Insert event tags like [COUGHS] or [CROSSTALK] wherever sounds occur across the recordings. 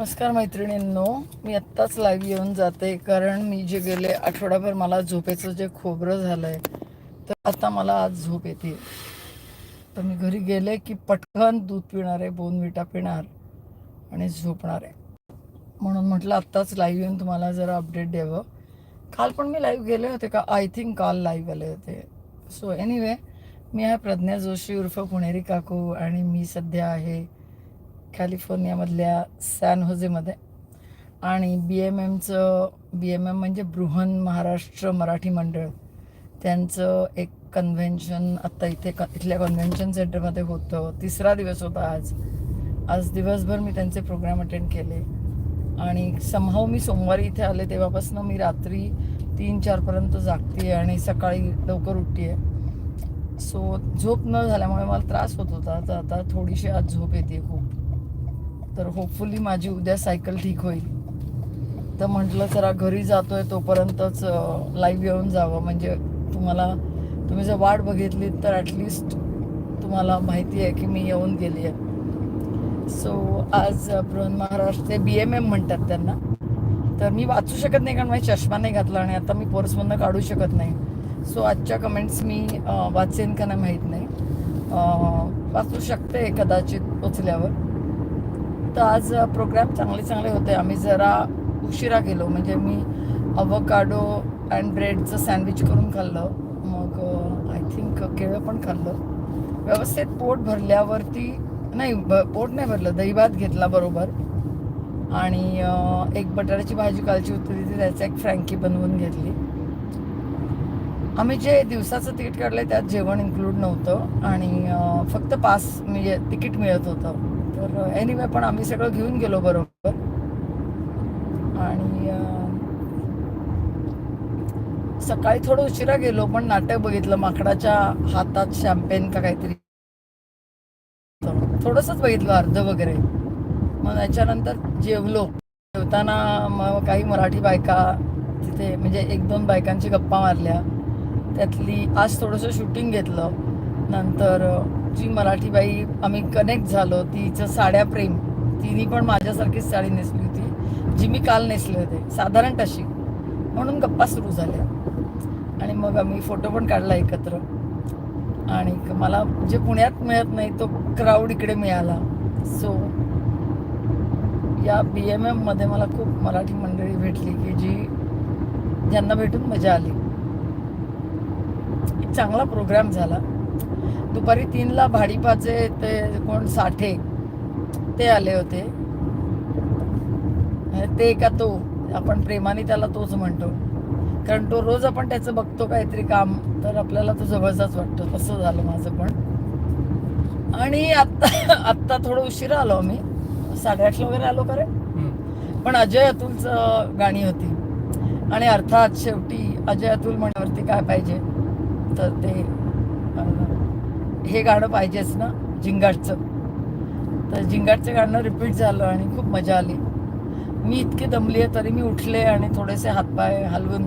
नमस्कार मैत्रिणींनो मी आत्ताच लाईव्ह येऊन जाते कारण मी जे गेले आठवडाभर मला झोपेचं जे खोबरं झालं आहे तर आता मला आज झोप येते. तर मी घरी गेले की पटकन दूध पिणार आहे बोनविटा पिणार आणि झोपणार आहे. म्हणून म्हटलं आत्ताच लाईव्ह येऊन तुम्हाला जरा अपडेट द्यावं. काल पण मी लाईव्ह गेले होते का? आय थिंक काल लाईव्ह आले होते. सो एनिवे मी आहे प्रज्ञा जोशी उर्फ पुणेरी काकू आणि मी सध्या आहे कॅलिफोर्नियामधल्या सॅन होजेमध्ये. आणि बी एम एमचं बी एम एम म्हणजे बृहन महाराष्ट्र मराठी मंडळ. त्यांचं एक कन्व्हेन्शन आत्ता इथे क इथल्या कन्व्हेन्शन सेंटरमध्ये होतं. तिसरा दिवस होता आज. आज दिवसभर मी त्यांचे प्रोग्राम अटेंड केले. आणि समहाव मी सोमवारी इथे आले तेव्हापासून मी रात्री तीन चारपर्यंत जागते आणि सकाळी लवकर उठते आहे सो झोप न झाल्यामुळे मला त्रास होत होता. तर आता थोडीशी आज झोप येते खूप. तर होपफुली माझी उद्या सायकल ठीक होईल. तर म्हटलं जरा घरी जातोय तोपर्यंतच लाईव्ह येऊन जावं. म्हणजे तुम्हाला तुम्ही जर वाट बघितली तर ॲटलिस्ट तुम्हाला माहिती आहे की मी येऊन गेली आहे. सो आज Brihan Maharashtra B M M म्हणतात त्यांना. तर मी वाचू शकत नाही कारण माझी चष्मा नाही घातला आणि आता मी पर्समधनं काढू शकत नाही. सो आजच्या कमेंट्स मी वाचेन का नाही माहीत नाही. वाचू शकते कदाचित पोचल्यावर तर आज प्रोग्राम चांगले चांगले होते. आम्ही जरा उशिरा गेलो. म्हणजे मी अवकाडो अँड ब्रेडचं सँडविच करून खाल्लं. मग आय थिंक केळं पण खाल्लं. व्यवस्थित पोट भरल्यावरती नाही ब पोट नाही भरलं. दही भात घेतला बरोबर. आणि एक बटाट्याची भाजी कालची होती. ती त्याचं एक फ्रँकी बनवून घेतली. आम्ही जे दिवसाचं तिकीट काढलं त्यात जेवण इन्क्लूड नव्हतं. आणि फक्त पास म्हणजे तिकीट मिळत होतं. तर एनिवे पण आम्ही सगळं घेऊन गेलो बरोबर. आणि सकाळी थोडं उशिरा गेलो पण नाटक बघितलं माकडाच्या हातात शॅम्पेन का काहीतरी थोडंसंच बघितलं अर्ध वगैरे. मग त्याच्यानंतर जेवलो. जेवताना मग काही मराठी बायका तिथे म्हणजे एक दोन बायकांची गप्पा मारल्या. त्यातली आज थोडंसं शूटिंग घेतलं. नंतर जी मराठी बाई आम्ही कनेक्ट झालो तिचं साड्या प्रेम. तिने पण माझ्यासारखीच साडी नेसली होती जी मी काल नेसले होते साधारण तशी. म्हणून गप्पा सुरू झाल्या. आणि मग आम्ही फोटो पण काढला एकत्र. आणि क- मला जे पुण्यात मिळत नाही तो क्राऊड इकडे मिळाला. सो या बी एम एममध्ये मला खूप मराठी मंडळी भेटली की जी ज्यांना भेटून मजा आली. एक चांगला प्रोग्राम झाला. दुपारी तीनला भाडीपाचे ते कोण साठे ते आले होते. ते का तो आपण प्रेमाने त्याला तोच म्हणतो. कारण तो रोज आपण त्याचं बघतो काहीतरी काम तर आपल्याला तो जवळचाच वाटतो. तसं झालं माझं पण. आणि आत्ता आत्ता थोडं उशिरा आलो आम्ही. साडेआठला वगैरे आलो खरे पण अजय अतुलचं गाणी होती. आणि अर्थात शेवटी अजय अतुल म्हणण्यावरती काय पाहिजे? तर ते हे गाणं पाहिजेच ना झिंगाटचं तर झिंगाटचं गाणं रिपीट झालं आणि खूप मजा आली. मी इतकी दमली आहे तरी मी उठले आणि थोडेसे हातपाय हलवून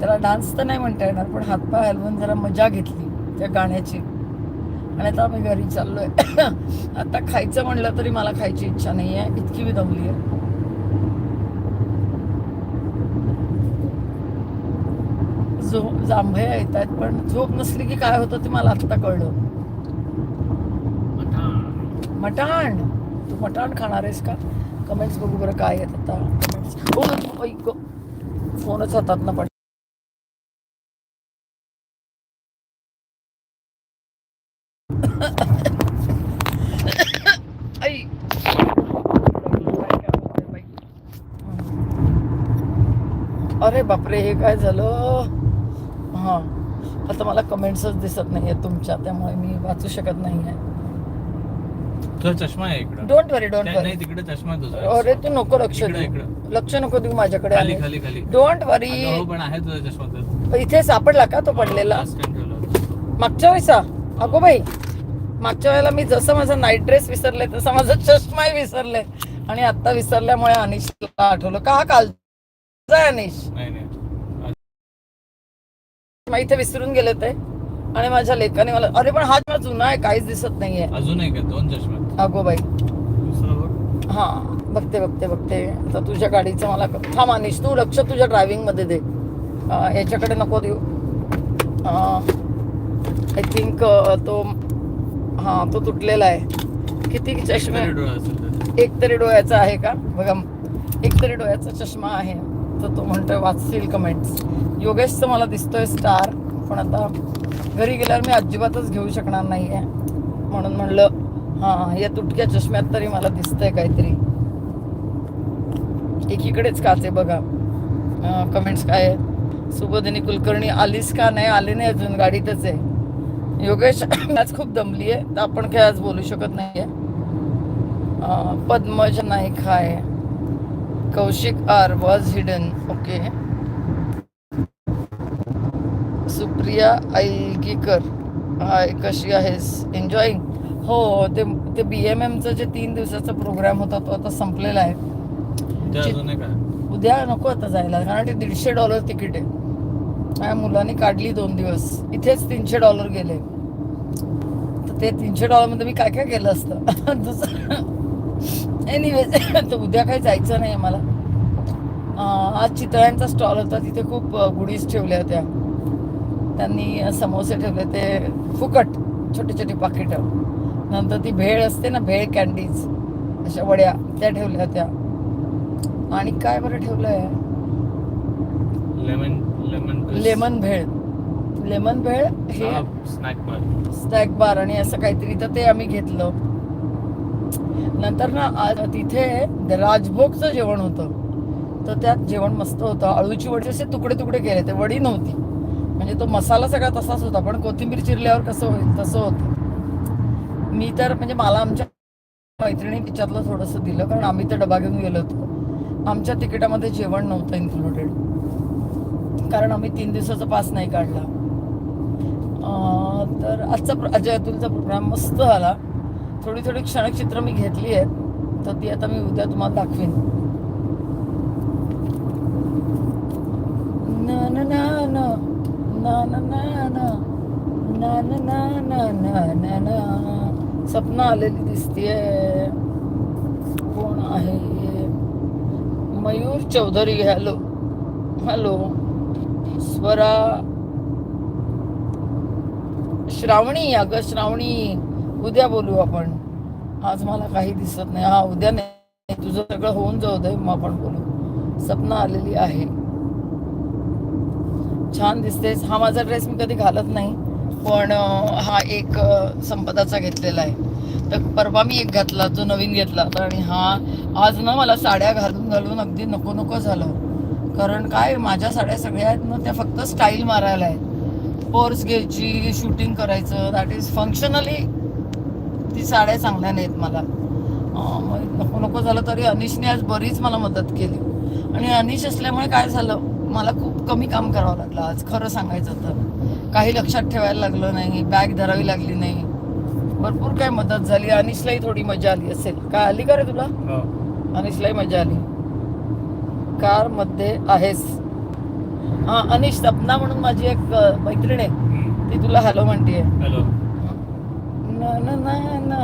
त्याला डान्स तर नाही म्हणता येणार पण हातपाय हलवून जरा मजा घेतली त्या गाण्याची. आणि आता आम्ही घरी चाललो आहे [COUGHS] आता खायचं म्हणलं तरी मला खायची इच्छा नाही आहे इतकी मी दमली आहे. झो जांभया येत आहेत पण झोप नसली की काय होतं ते मला आत्ता कळलं. मटाण तू मटाण खाणार आहेस का? कमेंट्स बघू बरं काय आहेत आता. कमेंट्स ऐक. फोनच हातात ना पण आई. अरे बापरे हे काय झालं? हां. आता मला कमेंट्सच दिसत नाही तुमच्या त्यामुळे मी वाचू शकत नाही आहे तुझा चष्मा आहे इकडं. डोंट वरी डोंट नाही वरी तिकडे चष्मा आहे तुझा. अरे तू नको लक्ष इकडं, देऊ. इकडं. लक्ष नको देऊ माझ्याकडे खाली खाली खाली. डोंट वरी अगं, हो, पण आहे तुझा चष्मा तर. इथे सापडला का तो पडलेला? Last time ठेवला. मागच्या वेळेसा अगो बाई मागच्या वेळेला मी जसं माझा नाईट ड्रेस विसरले तसा माझा चष्माही विसरले. आणि आता विसरल्यामुळे अनिशला आठवलं. का हा काल अनिश? नाही नाही. मग इथे विसरून गेले ते. आणि माझ्या लेखाने मला अरे पण हा चष्मा जुना आहे काहीच दिसत नाहीये. अजून एक दोन चष्मे. अगो बाई. हा बघते बघते बघते. तर तुझ्या गाडीचं मला थांब अनिश तू लक्ष तुझ्या ड्रायव्हिंगमध्ये दे. याच्याकडे नको देऊ. आय थिंक तो हा तो तुटलेला आहे. किती चष्मे. एक तरी डोळ्याचा आहे का? बघा एक तरी डोळ्याचा चष्मा आहे. तर तो म्हणतोय वाचशील कमेंट्स योगेशचं मला दिसतोय स्टार पण आता घरी गेल्यावर मी अजिबातच घेऊ शकणार नाही आहे म्हणून म्हणलं हां या तुटक्या चष्म्यात तरी मला दिसतंय काहीतरी. एकीकडेच काच आहे बघा. कमेंट्स काय आहेत? सुबोधिनी कुलकर्णी आलीस का नाही? आली नाही अजून. गाडीतच आहे. योगेश [COUGHS] आज खूप दमली आहे तर आपण काय आज बोलू शकत नाही आहे Padmaj Naik hi. Kaushik R was hidden okay Supriya Aigikar hi कशी आहेस एन्जॉईंग हो ते ते बी एम एमचा जे तीन दिवसाचा प्रोग्राम होता तो आता संपलेला आहे. उद्या नको आता जायला कारण ते दीडशे डॉलर तिकीट आहे. माझ्या मुलांनी काढली दोन दिवस. इथेच तीनशे डॉलर गेले. तर ते तीनशे डॉलरमध्ये मी काय काय केलं असतं? [LAUGHS] दुसरं एनिवेज [LAUGHS] तर उद्या काही जायचं नाही मला अं, आज चितळ्यांचा स्टॉल होता तिथे खूप गुडीज ठेवल्या होत्या. त्यांनी समोसे ठेवले ते फुकट छोटे छोटे पाकिटं. नंतर ती भेळ असते ना भेळ कॅन्डीज अशा वड्या त्या ठेवल्या होत्या. आणि काय बरं ठेवलंय? Lemon lemon lemon bhel. Lemon bhel हे स्नॅक बार स्नॅक बार आणि असं काहीतरी तर ते आम्ही घेतलं. नंतर ना आज तिथे राजभोगचं जेवण होतं. तर त्यात जेवण मस्त होतं. अळूची वडी असे तुकडे तुकडे केले. ते वडी नव्हती. म्हणजे तो मसाला सगळा तसाच होता पण कोथिंबीर चिरल्यावर कसं होईल तसं होतं. मी तर म्हणजे मला आमच्या मैत्रिणी तिच्यातलं थोडंसं दिलं कारण आम्ही तर डबा घेऊन गेलो होतो. आमच्या तिकिटामध्ये जेवण नव्हतं इन्क्लुडेड कारण आम्ही तीन दिवसाचा पास नाही काढला. तर आजचा प्र- अजय अतुलचा प्रोग्राम मस्त झाला. थोडी थोडी क्षणचित्र मी घेतली आहेत तर ती आता मी उद्या तुम्हाला दाखवीन ना ना ना ना ना ना ना ना ना ना ना ना ना सपना आलेली दिसतीये कोण आहे मयूर चौधरी हॅलो हॅलो स्वरा श्रावणी अगं श्रावणी उद्या बोलू आपण. आज मला काही दिसत नाही. हा उद्या नाही. तुझं सगळं होऊन जाऊ दे मग आपण बोलू. सपना आलेली आहे. छान दिसतेस. हा माझा ड्रेस मी कधी घालत नाही पण हा एक संपदाचा घेतलेला आहे. तर परवा मी एक घातला जो नवीन घेतला होता. आणि हा आज ना मला साड्या घालून घालून अगदी नको नको झालं. कारण काय माझ्या साड्या सगळ्या आहेत ना त्या फक्त स्टाईल मारायला आहेत. पर्स घ्यायची शूटिंग करायचं दॅट इज फंक्शनली ती साड्या चांगल्या नाहीत मला. नको नको झालं तरी अनिशने आज बरीच मला मदत केली. आणि अनिश असल्यामुळे काय झालं मला खूप कमी काम करावं लागलं आज खरं सांगायचं तर. काही लक्षात ठेवायला लागलं नाही बॅग धरावी लागली नाही. भरपूर काय मदत झाली. अनिशलाही थोडी मजा आली असेल. काय आली का रे तुला? हो. अनिशलाही मजा आली. कारमध्ये आहेस. हा अनिश सपना म्हणून माझी एक मैत्रीण आहे. ती तुला हॅलो म्हणतीये. हॅलो. ना ना ना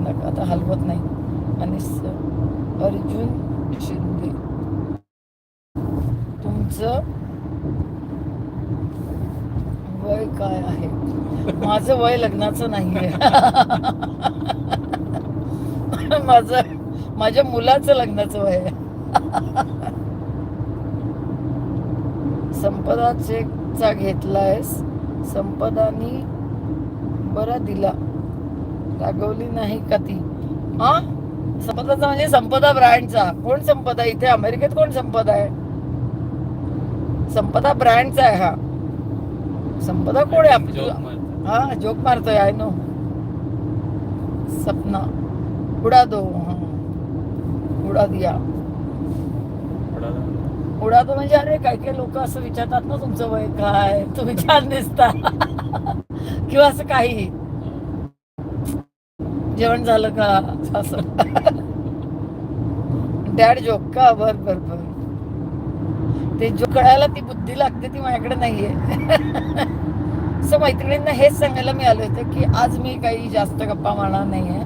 नका आता हलवत नाही. आणि अर्जुन शिंदे. तुमचं वय काय आहे? माझं वय लग्नाचं नाहीये. [LAUGHS] माझं माझ्या मुलाचं लग्नाचं वय आहे. संपदा चेकचा घेतलायस. संपदानी बरा दिला. रागवली नाही का ती? हा? संपदाचा म्हणजे संपदा ब्रँडचा. कोण संपदा? इथे अमेरिकेत कोण संपदा आहे? संपदा ब्रँडचा आहे हा. संपदा कोण आहे? आपली. हा जोक मारतोय आय नो सपना. उडा दो. उडा दिया. उडा दो. म्हणजे अरे काय काय लोक असं विचारतात ना तुमचं वय काय? तुम्ही छान दिसता. किंवा असं काही जेवण झालं का? असं. डॅड जोक का? बर बर बर. ते जो कळायला ती बुद्धी लागते ती माझ्याकडे नाहीये. सो मैत्रिणींना हेच सांगायला मी आले होते की आज मी काही जास्त गप्पा मारणार नाहीये.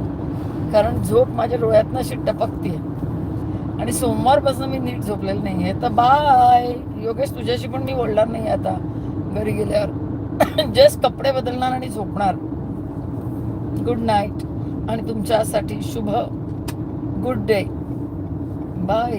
कारण झोप माझ्या डोळ्यातनं अशी टपकते आणि सोमवारपासून मी नीट झोपलेलं नाही आहे तर बाय. योगेश तुझ्याशी पण मी बोलणार नाही आता. घरी गेल्यावर. [LAUGHS] जस्ट कपडे बदलणार आणि झोपणार. गुड नाईट आणि तुमच्यासाठी शुभ गुड डे बाय